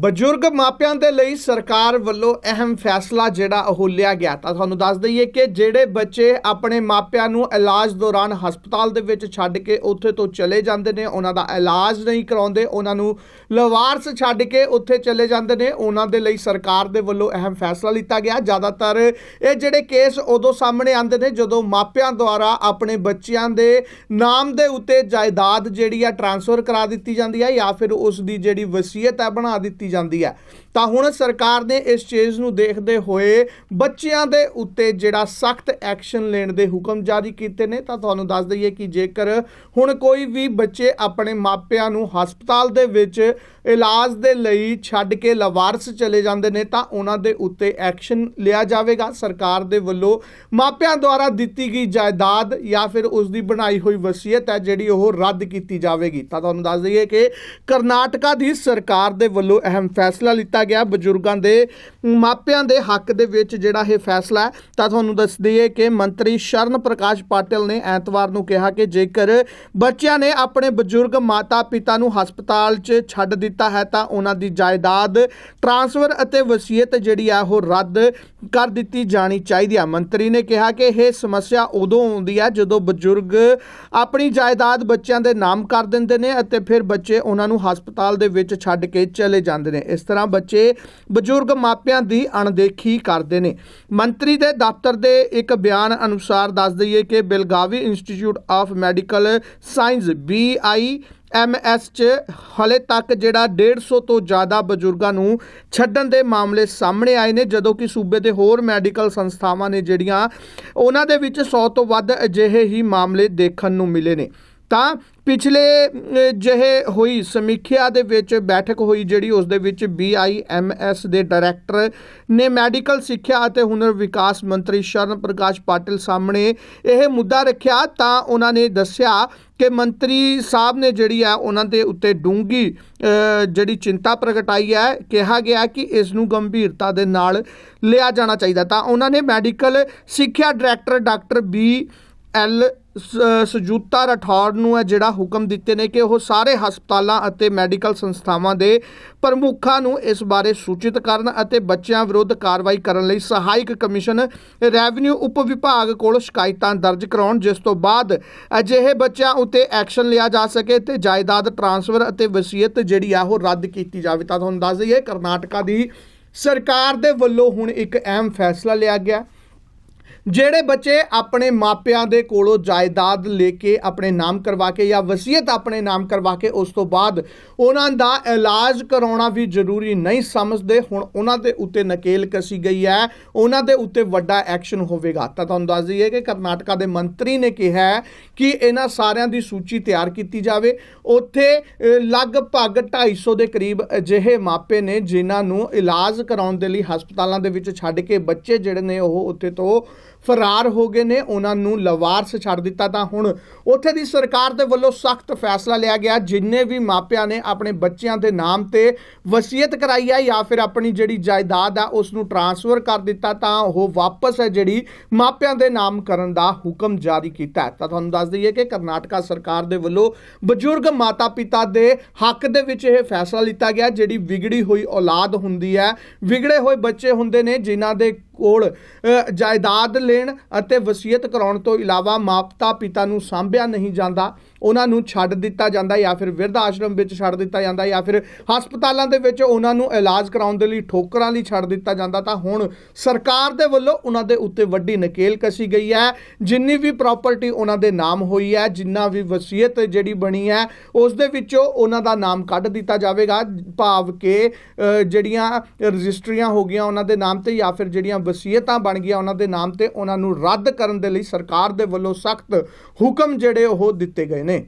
ਬਜ਼ੁਰਗ ਮਾਪਿਆਂ ਦੇ ਲਈ ਸਰਕਾਰ ਵੱਲੋਂ ਅਹਿਮ ਫੈਸਲਾ ਜਿਹੜਾ ਉਹ ਲਿਆ ਗਿਆ। ਤਾਂ ਤੁਹਾਨੂੰ ਦੱਸ ਦਈਏ ਕਿ ਜਿਹੜੇ ਬੱਚੇ ਆਪਣੇ ਮਾਪਿਆਂ ਨੂੰ ਇਲਾਜ ਦੌਰਾਨ ਹਸਪਤਾਲ ਦੇ ਵਿੱਚ ਛੱਡ ਕੇ ਉੱਥੇ ਤੋਂ ਚਲੇ ਜਾਂਦੇ ਨੇ, ਉਹਨਾਂ ਦਾ ਇਲਾਜ ਨਹੀਂ ਕਰਾਉਂਦੇ, ਉਹਨਾਂ ਨੂੰ ਲਵਾਰਸ ਛੱਡ ਕੇ ਉੱਥੇ ਚਲੇ ਜਾਂਦੇ ਨੇ, ਉਹਨਾਂ ਦੇ ਲਈ ਸਰਕਾਰ ਦੇ ਵੱਲੋਂ ਅਹਿਮ ਫੈਸਲਾ ਲਿੱਤਾ ਗਿਆ। ਜ਼ਿਆਦਾਤਰ ਇਹ ਜਿਹੜੇ ਕੇਸ ਉਦੋਂ ਸਾਹਮਣੇ ਆਉਂਦੇ ਨੇ ਜਦੋਂ ਮਾਪਿਆਂ ਦੁਆਰਾ ਆਪਣੇ ਬੱਚਿਆਂ ਦੇ ਨਾਮ ਦੇ ਉੱਤੇ ਜਾਇਦਾਦ ਜਿਹੜੀ ਆ ਟ੍ਰਾਂਸਫਰ ਕਰਾ ਦਿੱਤੀ ਜਾਂਦੀ ਹੈ ਜਾਂ ਫਿਰ ਉਸ ਦੀ ਜਿਹੜੀ ਵਸੀਅਤ ਹੈ ਬਣਾ ਦਿੱਤੀ ਜਾਂਦੀ ਹੈ। ਤਾਂ ਹੁਣ ਸਰਕਾਰ ਨੇ ਇਸ ਚੀਜ਼ ਨੂੰ ਦੇਖਦੇ ਹੋਏ ਬੱਚਿਆਂ ਦੇ ਉੱਤੇ ਜਿਹੜਾ ਸਖਤ ਐਕਸ਼ਨ ਲੈਣ ਦੇ ਹੁਕਮ ਜਾਰੀ ਕੀਤੇ ਨੇ, ਤਾਂ ਤੁਹਾਨੂੰ ਦੱਸ ਦਈਏ ਕਿ ਜੇਕਰ ਹੁਣ ਕੋਈ ਵੀ ਬੱਚੇ ਆਪਣੇ ਮਾਪਿਆਂ ਨੂੰ ਹਸਪਤਾਲ ਦੇ ਵਿੱਚ ਇਲਾਜ ਦੇ ਲਈ ਛੱਡ ਕੇ ਲਵਾਰਸ ਚਲੇ ਜਾਂਦੇ ਨੇ ਤਾਂ ਉਹਨਾਂ ਦੇ ਉੱਤੇ ਐਕਸ਼ਨ ਲਿਆ ਜਾਵੇਗਾ। ਸਰਕਾਰ ਦੇ ਵੱਲੋਂ ਮਾਪਿਆਂ ਦੁਆਰਾ ਦਿੱਤੀ ਗਈ ਜਾਇਦਾਦ ਜਾਂ ਫਿਰ ਉਸ ਦੀ ਬਣਾਈ ਹੋਈ ਵਸੀਅਤ ਹੈ ਜਿਹੜੀ ਉਹ ਰੱਦ ਕੀਤੀ ਜਾਵੇਗੀ। ਤਾਂ ਤੁਹਾਨੂੰ ਦੱਸ ਦਈਏ ਕਿ ਕਰਨਾਟਕਾ ਦੀ ਸਰਕਾਰ ਦੇ ਵੱਲੋਂ ਅਹਿਮ ਫੈਸਲਾ ਲਿੱਤਾ ਗਿਆ। ਬਜ਼ੁਰਗਾਂ ਦੇ, ਮਾਪਿਆਂ ਦੇ ਹੱਕ ਦੇ ਵਿੱਚ ਜਿਹੜਾ ਇਹ ਫੈਸਲਾ ਹੈ, ਤਾਂ ਤੁਹਾਨੂੰ ਦੱਸ ਦਈਏ ਕਿ ਮੰਤਰੀ ਸ਼ਰਨ ਪ੍ਰਕਾਸ਼ ਪਾਟਿਲ ਨੇ ਐਤਵਾਰ ਨੂੰ ਕਿਹਾ ਕਿ ਜੇਕਰ ਬੱਚਿਆਂ ਨੇ ਆਪਣੇ ਬਜ਼ੁਰਗ ਮਾਤਾ ਪਿਤਾ ਨੂੰ ਹਸਪਤਾਲ 'ਚ ਛੱਡ ਦਿੱਤਾ ਹੈ ਤਾਂ ਉਹਨਾਂ ਦੀ ਜਾਇਦਾਦ ਟ੍ਰਾਂਸਫਰ ਅਤੇ ਵਸੀਅਤ ਜਿਹੜੀ ਆ ਉਹ ਰੱਦ ਕਰ ਦਿੱਤੀ ਜਾਣੀ ਚਾਹੀਦੀ ਆ। ਮੰਤਰੀ ਨੇ ਕਿਹਾ ਕਿ ਇਹ ਸਮੱਸਿਆ ਉਦੋਂ ਆਉਂਦੀ ਹੈ ਜਦੋਂ ਬਜ਼ੁਰਗ ਆਪਣੀ ਜਾਇਦਾਦ ਬੱਚਿਆਂ ਦੇ ਨਾਮ ਕਰ ਦਿੰਦੇ ਨੇ ਅਤੇ ਫਿਰ ਬੱਚੇ ਉਹਨਾਂ ਨੂੰ ਹਸਪਤਾਲ ਦੇ ਵਿੱਚ ਛੱਡ ਕੇ ਚਲੇ ਜਾਂਦੇ ਨੇ। ਇਸ ਤਰ੍ਹਾਂ ਬੱਚੇ ਬਜ਼ੁਰਗ ਮਾਪਿਆਂ ਦੀ ਅਣਦੇਖੀ ਕਰਦੇ ਨੇ। ਮੰਤਰੀ ਦੇ ਦਫ਼ਤਰ ਦੇ ਇੱਕ ਬਿਆਨ ਅਨੁਸਾਰ ਦੱਸ ਦਈਏ ਕਿ Belagavi institute of medical science BI MS ਚ ਹਲੇ ਤੱਕ ਜਿਹੜਾ 150 ਤੋਂ ਜ਼ਿਆਦਾ ਬਜ਼ੁਰਗਾਂ ਨੂੰ ਛੱਡਣ ਦੇ ਮਾਮਲੇ ਸਾਹਮਣੇ ਆਏ ਨੇ, ਜਦੋਂ ਕਿ ਸੂਬੇ ਦੇ ਹੋਰ ਮੈਡੀਕਲ ਸੰਸਥਾਵਾਂ ਨੇ ਜਿਹੜੀਆਂ, ਉਹਨਾਂ ਦੇ ਵਿੱਚ 100 ਤੋਂ ਵੱਧ ਅਜਿਹੇ ਹੀ ਮਾਮਲੇ ਦੇਖਣ ਨੂੰ ਮਿਲੇ ਨੇ। ਤਾਂ ਪਿਛਲੇ ਜਿਹੇ ਹੋਈ ਸਮੀਖਿਆ ਦੇ ਵਿੱਚ ਬੈਠਕ ਹੋਈ ਜਿਹੜੀ ਉਸ ਦੇ ਵਿੱਚ BIMS ਦੇ ਡਾਇਰੈਕਟਰ ਨੇ ਮੈਡੀਕਲ ਸਿੱਖਿਆ ਅਤੇ ਹੁਨਰ ਵਿਕਾਸ ਮੰਤਰੀ ਸ਼ਰਨ ਪ੍ਰਕਾਸ਼ ਪਾਟਿਲ ਸਾਹਮਣੇ ਇਹ ਮੁੱਦਾ ਰੱਖਿਆ। ਤਾਂ ਉਹਨਾਂ ਨੇ ਦੱਸਿਆ ਕਿ ਮੰਤਰੀ ਸਾਹਿਬ ਨੇ ਜਿਹੜੀ ਆ ਉਹਨਾਂ ਦੇ ਉੱਤੇ ਡੂੰਗੀ ਜਿਹੜੀ ਚਿੰਤਾ ਪ੍ਰਗਟਾਈ ਹੈ, ਕਿਹਾ ਗਿਆ ਕਿ ਇਸ ਨੂੰ ਗੰਭੀਰਤਾ ਦੇ ਨਾਲ ਲਿਆ ਜਾਣਾ ਚਾਹੀਦਾ। ਤਾਂ ਉਹਨਾਂ ਨੇ ਮੈਡੀਕਲ ਸਿੱਖਿਆ director doctor B L Sujata Rathore ਨੂੰ ਹੈ ਜਿਹੜਾ ਹੁਕਮ ਦਿੱਤੇ ਨੇ ਕਿ ਉਹ ਸਾਰੇ ਹਸਪਤਾਲਾਂ ਅਤੇ ਮੈਡੀਕਲ ਸੰਸਥਾਵਾਂ ਦੇ ਪ੍ਰਮੁੱਖਾਂ ਨੂੰ ਇਸ ਬਾਰੇ ਸੂਚਿਤ ਕਰਨ ਅਤੇ ਬੱਚਿਆਂ ਵਿਰੁੱਧ ਕਾਰਵਾਈ ਕਰਨ ਲਈ ਸਹਾਇਕ ਕਮਿਸ਼ਨ ਰੈਵਨਿਊ ਉਪ ਵਿਭਾਗ ਕੋਲ ਸ਼ਿਕਾਇਤਾਂ ਦਰਜ ਕਰਾਉਣ, ਜਿਸ ਤੋਂ ਬਾਅਦ ਅਜਿਹੇ ਬੱਚਿਆਂ ਉੱਤੇ ਐਕਸ਼ਨ ਲਿਆ ਜਾ ਸਕੇ ਤੇ ਜਾਇਦਾਦ ਟਰਾਂਸਫਰ ਅਤੇ ਵਸੀਅਤ ਜਿਹੜੀ ਆ ਉਹ ਰੱਦ ਕੀਤੀ ਜਾਵੇ। ਤਾਂ ਤੁਹਾਨੂੰ ਦੱਸ ਦਈਏ, ਕਰਨਾਟਕਾ ਦੀ ਸਰਕਾਰ ਦੇ ਵੱਲੋਂ ਹੁਣ ਇੱਕ ਅਹਿਮ ਫੈਸਲਾ ਲਿਆ ਗਿਆ। ਜਿਹੜੇ ਬੱਚੇ ਆਪਣੇ ਮਾਪਿਆਂ ਦੇ ਕੋਲੋਂ ਜਾਇਦਾਦ ਲੈ ਕੇ ਆਪਣੇ ਨਾਮ ਕਰਵਾ ਕੇ ਜਾਂ ਵਸੀਅਤ ਆਪਣੇ ਨਾਮ ਕਰਵਾ ਕੇ ਉਸ ਤੋਂ ਬਾਅਦ ਉਹਨਾਂ ਦਾ ਇਲਾਜ ਕਰਾਉਣਾ ਵੀ ਜ਼ਰੂਰੀ ਨਹੀਂ ਸਮਝਦੇ ਹੁਣ ਉਹਨਾਂ ਦੇ ਉੱਤੇ ਨਕੇਲ ਕਸੀ ਗਈ ਹੈ ਉਹਨਾਂ ਦੇ ਉੱਤੇ ਵੱਡਾ ਐਕਸ਼ਨ ਹੋਵੇਗਾ। ਤਾਂ ਤੁਹਾਨੂੰ ਦੱਸ ਦਈਏ ਕਿ ਕਰਨਾਟਕਾ ਦੇ ਮੰਤਰੀ ਨੇ ਕਿਹਾ ਕਿ ਇਹਨਾਂ ਸਾਰਿਆਂ ਦੀ ਸੂਚੀ ਤਿਆਰ ਕੀਤੀ ਜਾਵੇ। ਉੱਥੇ ਅ, ਲਗਭਗ 250 ਦੇ ਕਰੀਬ ਅਜਿਹੇ ਮਾਪੇ ਨੇ ਜਿਨ੍ਹਾਂ ਨੂੰ ਇਲਾਜ ਕਰਾਉਣ ਦੇ ਲਈ ਹਸਪਤਾਲਾਂ ਦੇ ਵਿੱਚ ਛੱਡ ਕੇ ਬੱਚੇ ਜਿਹੜੇ ਨੇ ਉਹ ਉੱਥੇ ਤੋਂ ਫਰਾਰ ਹੋ ਗਏ ਨੇ, ਉਹਨਾਂ ਨੂੰ ਲਵਾਰਸ ਛੱਡ ਦਿੱਤਾ ਤਾਂ ਹੁਣ ਉੱਥੇ ਦੀ ਸਰਕਾਰ ਦੇ ਵੱਲੋਂ ਸਖਤ ਫੈਸਲਾ ਲਿਆ ਗਿਆ, ਜਿੰਨੇ ਵੀ ਮਾਪਿਆਂ ਨੇ ਆਪਣੇ ਬੱਚਿਆਂ ਦੇ ਨਾਮ ਤੇ ਵਸੀਅਤ ਕਰਾਈ ਹੈ ਜਾਂ ਫਿਰ ਆਪਣੀ ਜਿਹੜੀ ਜਾਇਦਾਦ ਆ, ਉਸ ਨੂੰ ਟ੍ਰਾਂਸਫਰ ਕਰ ਦਿੱਤਾ ਤਾਂ ਉਹ ਵਾਪਸ ਹੈ ਜਿਹੜੀ ਮਾਪਿਆਂ ਦੇ ਨਾਮ ਕਰਨ ਦਾ ਹੁਕਮ ਜਾਰੀ ਕੀਤਾ ਤਾਂ ਤੁਹਾਨੂੰ ਦੱਸ ਦਈਏ ਕਿ ਕਰਨਾਟਕਾ ਸਰਕਾਰ ਦੇ ਵੱਲੋਂ ਬਜ਼ੁਰਗ ਮਾਤਾ ਪਿਤਾ ਦੇ ਹੱਕ ਦੇ ਵਿੱਚ ਇਹ ਫੈਸਲਾ ਲਿੱਤਾ ਗਿਆ, ਜਿਹੜੀ ਵਿਗੜੀ ਹੋਈ ਔਲਾਦ ਹੁੰਦੀ ਹੈ, ਵਿਗੜੇ ਹੋਏ ਬੱਚੇ ਹੁੰਦੇ ਨੇ, ਜਿਨ੍ਹਾਂ ਦੇ ਕੋਲ ਜਾਇਦਾਦ ਲੈਣ ਅਤੇ ਵਸੀਅਤ ਕਰਾਉਣ ਤੋਂ ਇਲਾਵਾ ਮਾਪਤਾ ਪਿਤਾ ਨੂੰ ਸਾਂਭਿਆ ਨਹੀਂ ਜਾਂਦਾ, ਉਹਨਾਂ ਨੂੰ ਛੱਡ ਦਿੱਤਾ ਜਾਂਦਾ ਜਾਂ ਫਿਰ ਵਿਰਧ ਆਸ਼ਰਮ ਵਿੱਚ ਛੱਡ ਦਿੱਤਾ ਜਾਂਦਾ ਜਾਂ ਫਿਰ ਹਸਪਤਾਲਾਂ ਦੇ ਵਿੱਚ ਉਹਨਾਂ ਨੂੰ ਇਲਾਜ ਕਰਾਉਣ ਦੇ ਲਈ ਠੋਕਰਾਂ ਲਈ ਛੱਡ ਦਿੱਤਾ ਜਾਂਦਾ, ਤਾਂ ਹੁਣ ਸਰਕਾਰ ਦੇ ਵੱਲੋਂ ਉਹਨਾਂ ਦੇ ਉੱਤੇ ਵੱਡੀ ਨਕੇਲ ਕਸੀ ਗਈ ਹੈ। ਜਿੰਨੀ ਵੀ ਪ੍ਰਾਪਰਟੀ ਉਹਨਾਂ ਦੇ ਨਾਮ ਹੋਈ ਹੈ, ਜਿੰਨਾ ਵੀ ਵਸੀਅਤ ਜਿਹੜੀ ਬਣੀ ਹੈ, ਉਸ ਦੇ ਵਿੱਚੋਂ ਉਹਨਾਂ ਦਾ ਨਾਮ ਕੱਢ ਦਿੱਤਾ ਜਾਵੇਗਾ, ਭਾਵ ਕਿ ਜਿਹੜੀਆਂ ਰਜਿਸਟਰੀਆਂ ਹੋ ਗਈਆਂ ਉਹਨਾਂ ਦੇ ਨਾਮ ਤੇ ਜਾਂ ਫਿਰ ਜਿਹੜੀਆਂ ਵਸੀਅਤਾਂ ਬਣ ਗਈਆਂ ਉਹਨਾਂ ਦੇ ਨਾਮ ਤੇ ਉਹਨਾਂ ਨੂੰ ਰੱਦ ਕਰਨ ਦੇ ਲਈ ਸਰਕਾਰ ਦੇ ਵੱਲੋਂ ਸਖਤ ਹੁਕਮ ਜਿਹੜੇ ਉਹ ਦਿੱਤੇ ਗਏ ਨੇ।